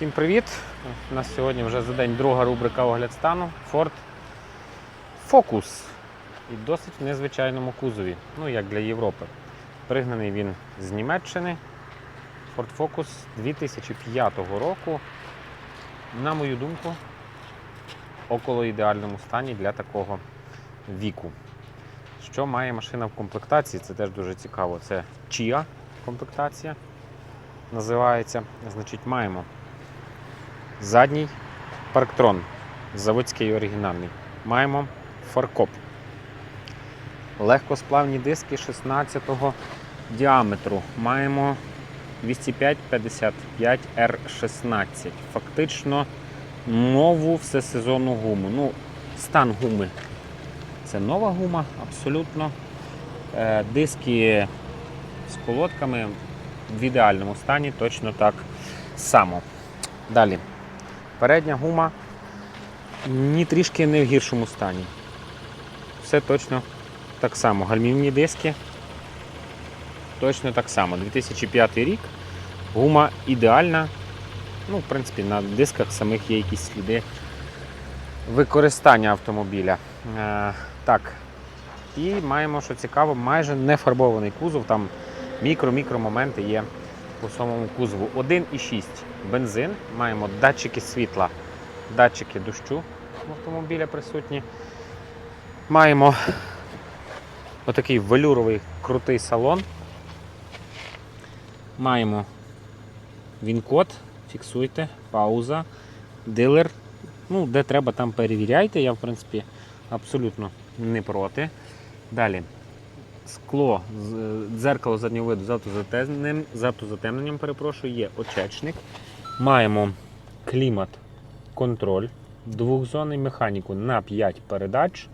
Всім привіт! У нас сьогодні вже за день друга рубрика огляд стану Ford Focus. І досить в незвичайному кузові, ну як для Європи. Пригнаний він з Німеччини. Ford Focus 2005 року. На мою думку, около ідеальному стані для такого віку. Що має машина в комплектації? Це теж дуже цікаво. Це Chia комплектація називається. Значить, маємо задній парктрон, заводський оригінальний. Маємо фаркоп. Легкосплавні диски 16-го діаметру. Маємо 205-55 R16. Фактично нову всесезонну гуму. Ну, стан гуми. Це нова гума, абсолютно. Е, Диски з колодками в ідеальному стані, точно так само. Далі. Передня гума ні трішки не в гіршому стані. Все точно так само. Гальмівні диски точно так само. 2005 рік. Гума ідеальна. Ну, в принципі, на дисках самих є якісь сліди використання автомобіля. Е, так. І маємо, що цікаво, майже не фарбований кузов. Там мікро-мікро моменти є у самому кузову. 1,6 бензин. Маємо датчики світла, датчики дощу автомобіля присутні. Маємо отакий велюровий крутий салон. Маємо він-код, фіксуйте, пауза, дилер. Ну, де треба, там перевіряйте. Я, в принципі, абсолютно не проти. Далі скло, дзеркало заднього виду з автозатемненням, з автозатемненням перепрошую, є очечник. Маємо клімат, контроль, двохзонний механіку на 5 передач.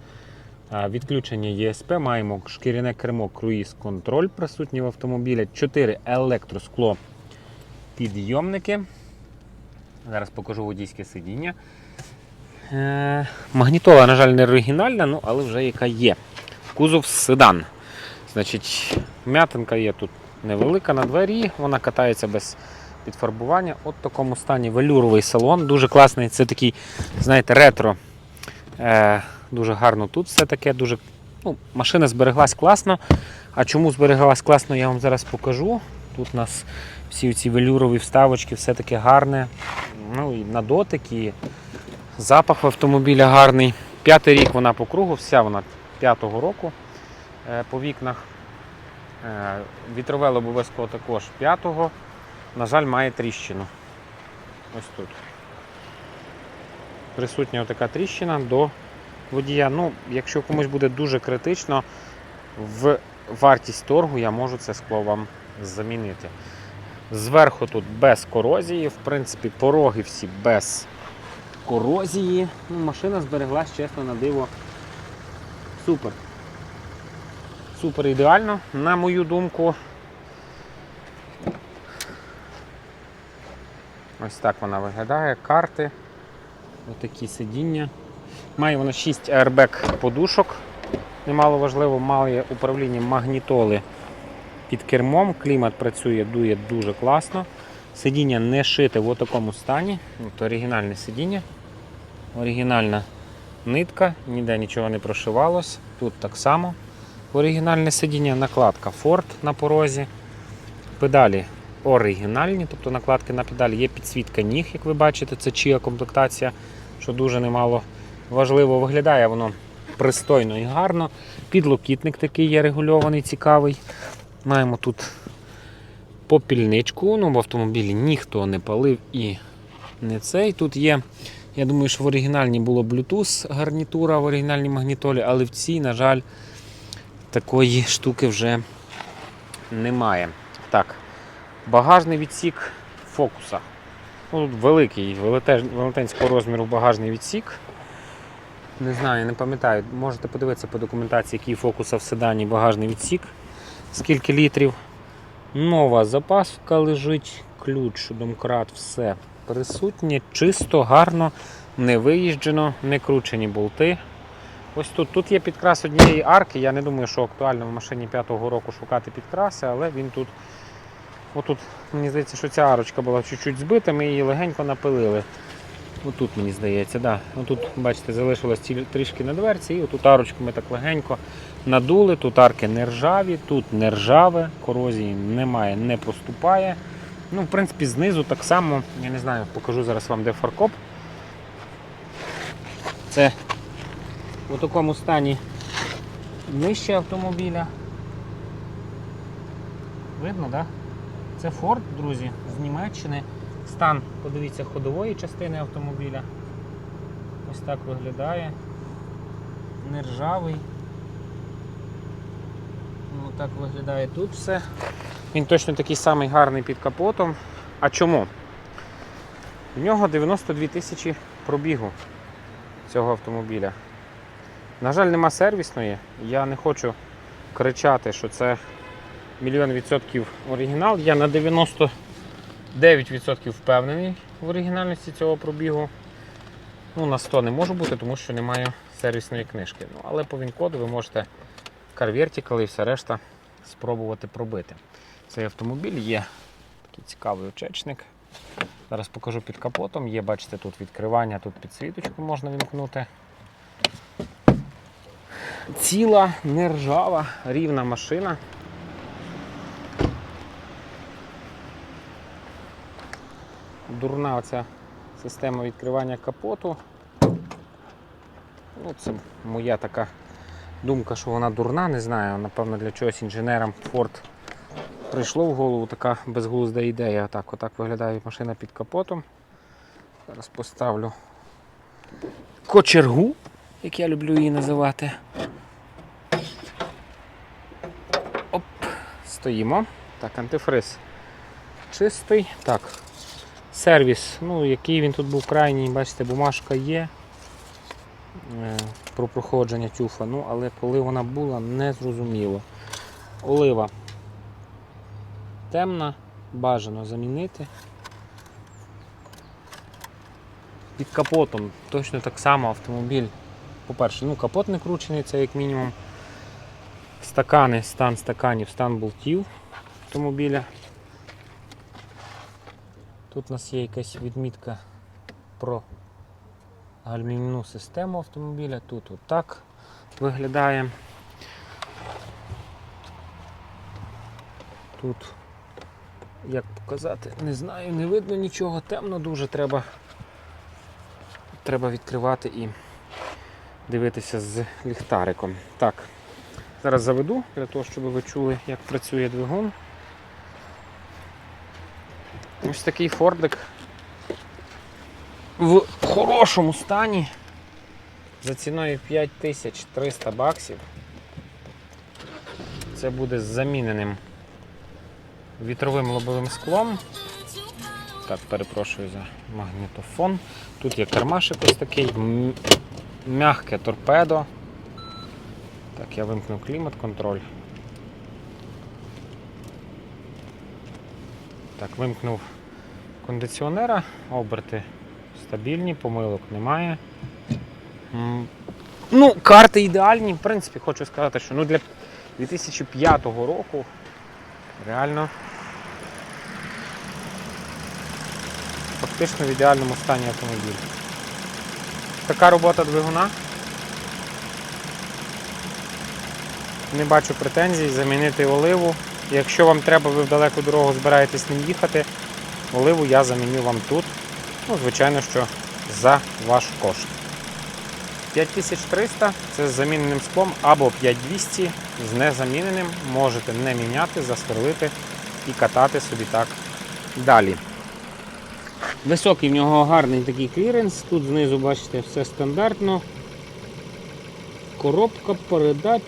Відключення ЄСП, маємо шкіряне кермо, круїз контроль присутній в автомобілі, 4 електроскло підйомники. Зараз покажу водійське сидіння. Е, Магнітола, на жаль, не оригінальна, ну, але вже яка є. Кузов седан. Значить, м'ятинка є тут невелика на двері, вона катається без підфарбування. От в такому стані велюровий салон. Дуже класний. Це такий, знаєте, ретро. Е, дуже гарно тут все таке. Дуже, ну, машина збереглась класно. А чому збереглась класно, я вам зараз покажу. Тут у нас всі ці велюрові вставочки, все таке гарне. Ну і на дотик, і запах в автомобіля гарний. П'ятий рік вона по кругу, вся вона п'ятого року по вікнах. Е, Вітрове обов'язково також п'ятого. На жаль, має тріщину. Ось тут. Присутня така тріщина до водія. Ну, якщо комусь буде дуже критично, в вартість торгу я можу це скло вам замінити. Зверху тут без корозії, в принципі, пороги всі без корозії. Ну, машина збереглась, чесно, на диво. Супер. Супер ідеально, на мою думку. Ось так вона виглядає. Карти. Отакі сидіння. Має вона 6 airbag подушок. Немало важливо, має управління магнітоли під кермом. Клімат працює, дує дуже класно. Сидіння не шите в такому стані. От оригінальне сидіння. Оригінальна нитка, ніде нічого не прошивалось. Тут так само. Оригінальне сидіння, накладка Ford на порозі. Педалі оригінальні, тобто накладки на педалі є підсвітка ніг, як ви бачите, це чия комплектація, що дуже немало важливо. Виглядає воно пристойно і гарно. Підлокітник такий є регульований, цікавий. Маємо тут попільничку. Ну, в автомобілі ніхто не палив і не цей. Тут є, я думаю, що в оригінальній було Bluetooth гарнітура в оригінальній магнітолі, але в цій, на жаль, такої штуки вже немає. Так, багажний відсік фокуса. Ну, тут великий, велетенського розміру багажний відсік. Не знаю, не пам'ятаю. Можете подивитися по документації, який фокуса в седані багажний відсік. Скільки літрів. Нова запаска лежить, ключ, домкрат, все присутнє, чисто, гарно, не виїжджено, не кручені болти. Ось тут. Тут є підкрас однієї арки. Я не думаю, що актуально в машині 5-го року шукати підкраси, але він тут Отут, мені здається, що ця арочка була чуть-чуть збита, ми її легенько напилили. Отут, мені здається, да. Отут, бачите, залишилось трішки на дверці, і отут арочку ми так легенько надули. Тут арки не ржаві, тут не ржаве, корозії немає, не поступає. Ну, в принципі, знизу так само, я не знаю, покажу зараз вам, де фаркоп. Це у такому стані нижче автомобіля. Видно, так? Да? Це Ford, друзі, з Німеччини. Стан, подивіться, ходової частини автомобіля. Ось так виглядає. Нержавий. Ну, так виглядає тут все. Він точно такий самий гарний під капотом. А чому? В нього 92 тисячі пробігу цього автомобіля. На жаль, нема сервісної. Я не хочу кричати, що це мільйон відсотків оригінал. Я на 99% впевнений в оригінальності цього пробігу. Ну, на 100 не можу бути, тому що не маю сервісної книжки. Ну, але по він-коду ви можете Vertical і все решта спробувати пробити. Цей автомобіль є такий цікавий очечник. Зараз покажу під капотом. Є, бачите, тут відкривання, тут підсвіточку можна вімкнути. Ціла, нержава, рівна машина. Дурна оця система відкривання капоту. Ну, це моя така думка, що вона дурна, не знаю. Напевно, для чогось інженерам Ford прийшло в голову така безглузда ідея. Так, отак виглядає машина під капотом. Зараз поставлю кочергу, як я люблю її називати. Стоїмо. Так, антифриз чистий. Так, сервіс, ну, який він тут був крайній, бачите, бумажка є е, про проходження тюфа, ну, але коли вона була, не зрозуміло. Олива темна, бажано замінити. Під капотом точно так само автомобіль. По-перше, ну капот не кручений, це як мінімум стакани, стан стаканів, стан болтів автомобіля. Тут у нас є якась відмітка про гальмівну систему автомобіля. Тут отак виглядає. Тут, як показати, не знаю, не видно нічого, темно дуже треба. Треба відкривати і дивитися з ліхтариком. Так, зараз заведу для того, щоб ви чули, як працює двигун. Ось такий фордик в хорошому стані за ціною 5300 баксів. Це буде з заміненим вітровим лобовим склом. Так, перепрошую за магнітофон. Тут є кармашик ось такий, м'яке торпедо. Так, я вимкнув клімат-контроль. Так, вимкнув кондиціонера, оберти стабільні, помилок немає. Ну, карти ідеальні, в принципі, хочу сказати, що ну, для 2005 року реально фактично в ідеальному стані автомобіль. Така робота двигуна. Не бачу претензій, замінити оливу. Якщо вам треба, ви в далеку дорогу збираєтесь ним їхати, оливу я заміню вам тут. Ну, звичайно, що за ваш кошт. 5300 це з заміненим склом або 5200 з незаміненим. Можете не міняти, засверлити і катати собі так далі. Високий в нього гарний такий кліренс. Тут знизу, бачите, все стандартно. Коробка, передач,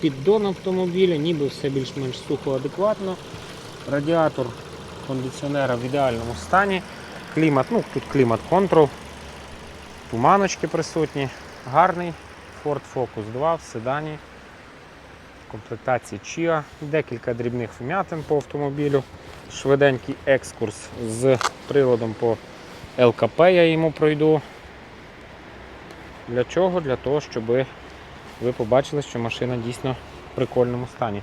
піддон автомобіля, ніби все більш-менш сухо адекватно. Радіатор кондиціонера в ідеальному стані. Клімат, ну тут клімат контрол. Туманочки присутні. Гарний Ford Focus 2 в седані. Комплектації Chia. Декілька дрібних вмятин по автомобілю. Швиденький екскурс з приладом по ЛКП я йому пройду. Для чого? Для того, щоб ви побачили, що машина дійсно в прикольному стані.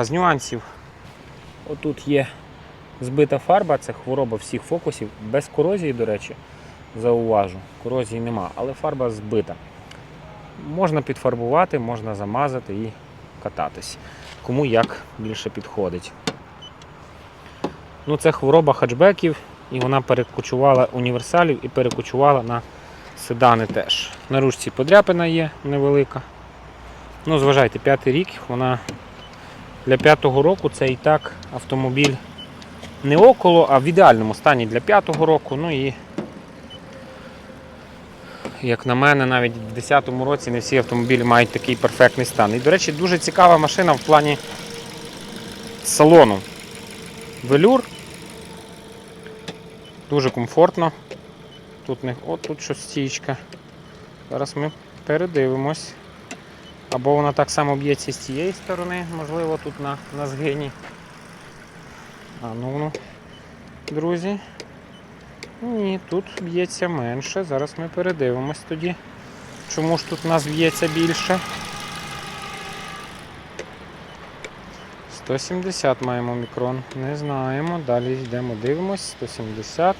З нюансів отут є збита фарба, це хвороба всіх фокусів, без корозії, до речі, зауважу. Корозії нема, але фарба збита. Можна підфарбувати, можна замазати і кататись. Кому як більше підходить. Ну, це хвороба хатчбеків, і вона перекочувала універсалів і перекочувала на седани теж. На ручці подряпина є невелика. Ну, зважайте, п'ятий рік, вона для п'ятого року це і так автомобіль не около, а в ідеальному стані для п'ятого року. Ну і, як на мене, навіть в 10-му році не всі автомобілі мають такий перфектний стан. І, до речі, дуже цікава машина в плані салону. Велюр. Дуже комфортно. Тут не... О, тут щось стічка. Зараз ми передивимось. Або вона так само б'ється з цієї сторони, можливо, тут на, на згині. А ну, ну, друзі. Ні, тут б'ється менше. Зараз ми передивимось тоді. Чому ж тут у нас б'ється більше? 170 маємо мікрон. Не знаємо. Далі йдемо, дивимось. 170.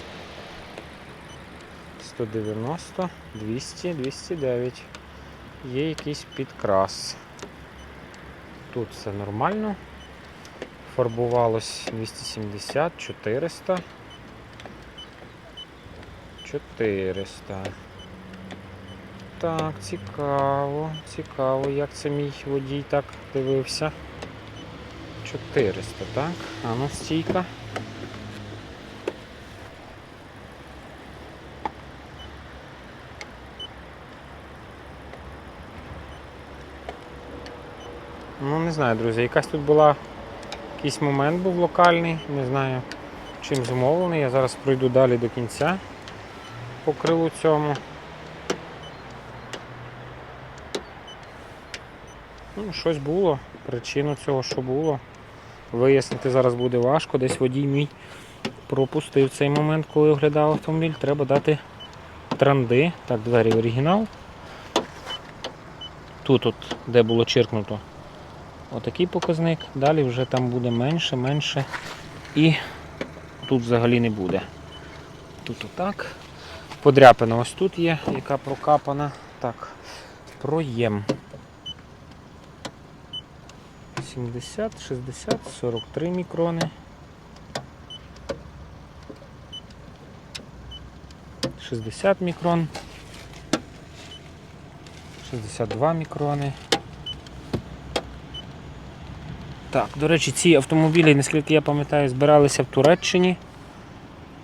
190, 200, 209. Є якийсь підкрас. Тут все нормально. Фарбувалось 270, 400. 400. Так, цікаво, цікаво, як це мій водій так дивився. 400, так? А ну стійка. Ну, не знаю, друзі, якась тут була, якийсь момент був локальний, не знаю чим зумовлений. Я зараз пройду далі до кінця по крилу цьому. Ну, щось було, причину цього, що було. Вияснити зараз буде важко, десь водій мій пропустив цей момент, коли оглядав автомобіль. Треба дати транди. Так, двері оригінал. Тут, от, де було чиркнуто, отакий показник. Далі вже там буде менше, менше. І тут взагалі не буде. Тут отак. Подряпина ось тут є, яка прокапана. Так, проєм. 70, 60, 43 мікрони. 60 мікрон. 62 мікрони. Так, до речі, ці автомобілі, наскільки я пам'ятаю, збиралися в Туреччині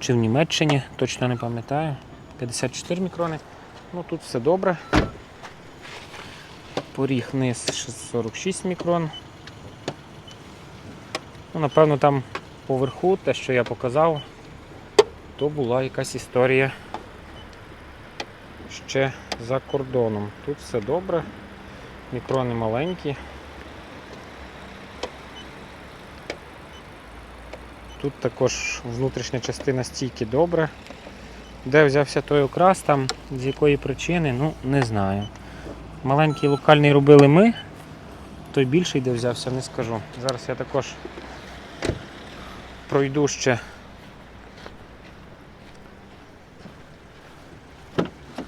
чи в Німеччині, точно не пам'ятаю. 54 мікрони. Ну тут все добре. Поріг низ 46 мікрон. Ну, напевно, там поверху, те, що я показав, то була якась історія ще за кордоном. Тут все добре, мікрони маленькі. Тут також внутрішня частина стійки добре. Де взявся той окрас, там з якої причини, ну не знаю. Маленький локальний робили ми, той більший де взявся, не скажу. Зараз я також пройду ще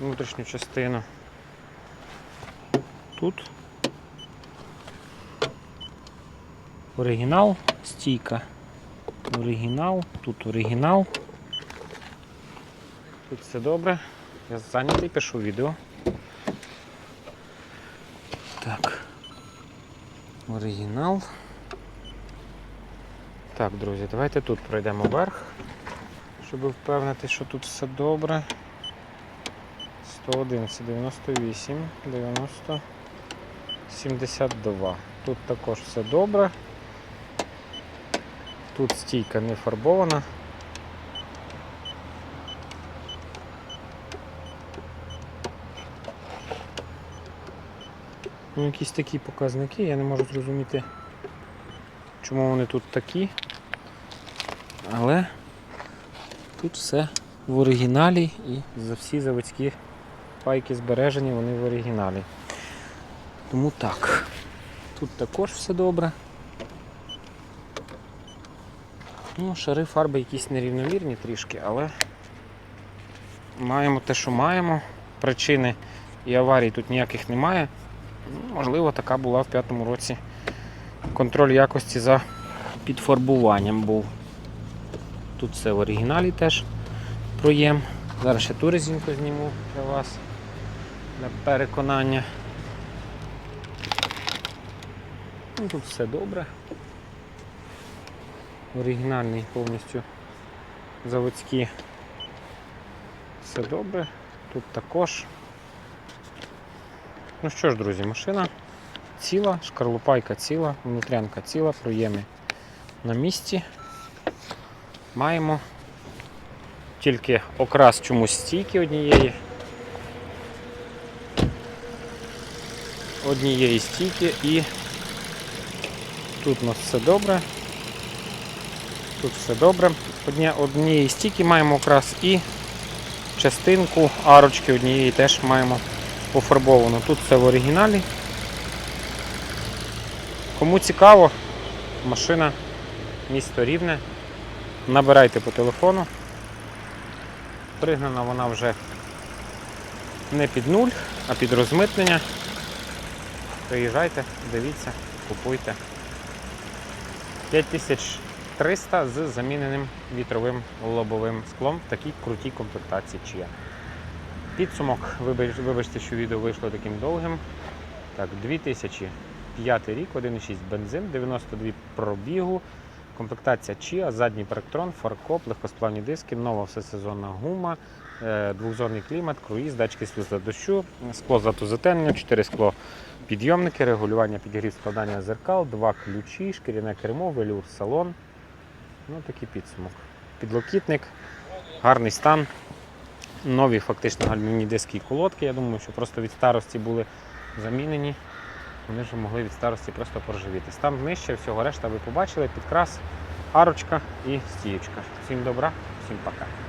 внутрішню частину. Тут оригінал, стійка. Оригінал, тут оригінал. Тут все добре. Я зайнятий, пишу відео. Так. Оригінал. Так, друзі, давайте тут пройдемо вверх, щоб впевнити, що тут все добре. 111, 98, 90, 72. Тут також все добре. Тут стійка не фарбована. Ну, якісь такі показники, я не можу зрозуміти, чому вони тут такі. Але тут все в оригіналі і за всі заводські пайки збережені, вони в оригіналі. Тому так. Тут також все добре. Ну, шари фарби якісь нерівномірні трішки, але маємо те, що маємо. Причини і аварій тут ніяких немає. Ну, Можливо, така була в п'ятому році. Контроль якості за підфарбуванням був. Тут все в оригіналі теж проєм. Зараз ще ту резинку зніму для вас для переконання. Ну, тут все добре. Оригінальний повністю заводські. Все добре. Тут також. Ну що ж, друзі, машина ціла, шкарлупайка ціла, внутрянка ціла, проєми на місці. Маємо тільки окрас чомусь стійки однієї. Однієї стійки і тут у нас все добре. Тут все добре. Однієї стійки маємо окрас і частинку арочки однієї теж маємо пофарбовану. Тут все в оригіналі. Кому цікаво, машина місто Рівне. Набирайте по телефону. Пригнана вона вже не під нуль, а під розмитнення. Приїжджайте, дивіться, купуйте. 5300 з заміненим вітровим лобовим склом в такій крутій комплектації Chia. Підсумок, вибачте, що відео вийшло таким довгим. Так, 2005 рік, 1,6 бензин, 92 пробігу, комплектація Chia, задній парктрон, фаркоп, легкосплавні диски, нова всесезонна гума, е, двохзонний клімат, круїз, датчики сльоза дощу, скло затузатемнення, 4 скло підйомники, регулювання підігрів складання зеркал, два ключі, шкіряне кермо, велюр салон. Ну, такий підсумок. Підлокітник, гарний стан. Нові фактично гальмівні диски і колодки. Я думаю, що просто від старості були замінені. Вони вже могли від старості просто поржавіти. Стан нижче, всього решта ви побачили, підкрас, арочка і стіючка. Всім добра, всім пока.